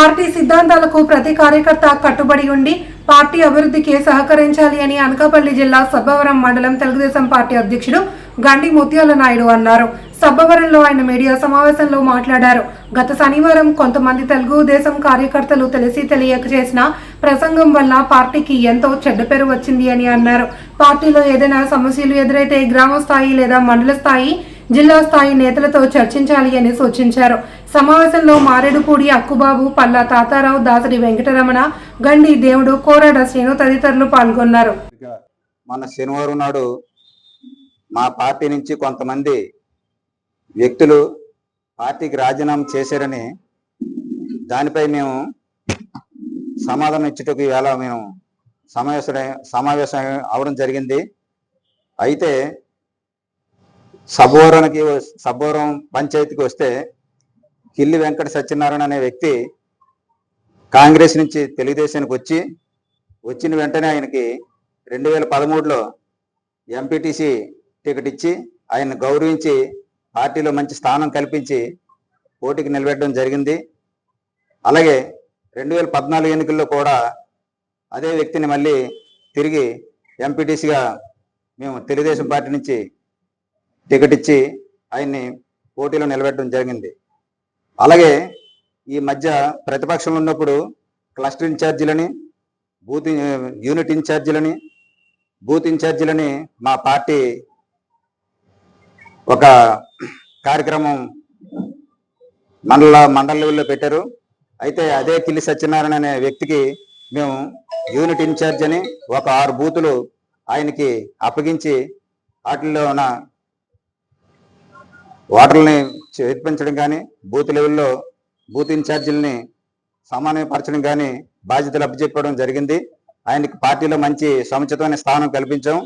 Party సిద్ధాంతాలకు ప్రతి కార్యకర్త కట్టుబడి ఉండి పార్టీ అభివృద్ధికి సహకరించాలి అని అనకాపల్లి జిల్లా సబ్బవరం మండలం తెలుగుదేశం పార్టీ అధ్యక్షుడు గండి ముత్యాల నాయుడు అన్నారు. సబ్బవరంలో ఆయన మీడియా సమావేశంలో మాట్లాడారు. గత శనివారం కొంతమంది తెలుగుదేశం కార్యకర్తలు తెలిసి తెలియక చేసిన ప్రసంగం వల్ల పార్టీకి ఎంతో చెడ్డ పేరు వచ్చింది అని అన్నారు. పార్టీలో ఏదైనా సమస్యలు ఎదురైతే గ్రామ స్థాయి లేదా మండల స్థాయి జిల్లా స్థాయి నేతలతో చర్చించాలి అని సూచించారు. సమావేశంలో మారేడుపూడి అక్కుబాబు పల్లా తాతారావు దాసరి వెంకటరమణ గండి దేవుడు కోరాడ శ్రీను తదితరులు పాల్గొన్నారు. మన శనివారం నాడు మా పార్టీ నుంచి కొంతమంది వ్యక్తులు పార్టీకి రాజీనామా చేశారని దానిపై మేము సమాధానం ఇచ్చుటకు ఇవాళ మేము సమావేశం సమావేశం అవడం జరిగింది. అయితే సబోరణకి సబోరం పంచాయతీకి వస్తే కిల్లి వెంకట సత్యనారాయణ అనే వ్యక్తి కాంగ్రెస్ నుంచి తెలుగుదేశానికి వచ్చి వచ్చిన వెంటనే ఆయనకి రెండు వేల పదమూడులో ఎంపీటీసీ టికెట్ ఇచ్చి ఆయన్ని గౌరవించి పార్టీలో మంచి స్థానం కల్పించి పోటీకి నిలబెట్టడం జరిగింది. అలాగే రెండు వేల పద్నాలుగు ఎన్నికల్లో కూడా అదే వ్యక్తిని మళ్ళీ తిరిగి ఎంపీటీసీగా మేము తెలుగుదేశం పార్టీ నుంచి టికెట్ ఇచ్చి ఆయన్ని పోటీలో నిలబెట్టడం జరిగింది. అలాగే ఈ మధ్య ప్రతిపక్షంలో ఉన్నప్పుడు క్లస్టర్ ఇన్ఛార్జీలని బూత్ యూనిట్ ఇన్ఛార్జీలని బూత్ ఇన్ఛార్జీలని మా పార్టీ ఒక కార్యక్రమం మండల మండల లెవెల్లో పెట్టారు. అయితే అదే కిల్లి సత్యనారాయణ అనే వ్యక్తికి మేము యూనిట్ ఇన్ఛార్జ్ అని ఒక ఆరు బూతులు ఆయనకి అప్పగించి వాటిలో ఉన్న ఓటర్లని చేర్పించడం కానీ బూత్ లెవెల్లో బూత్ ఇన్ఛార్జీలని సమన్వయపరచడం కానీ బాధ్యతలు అప్పచెప్పడం జరిగింది. ఆయనకి పార్టీలో మంచి సముచితమైన స్థానం కల్పించాం.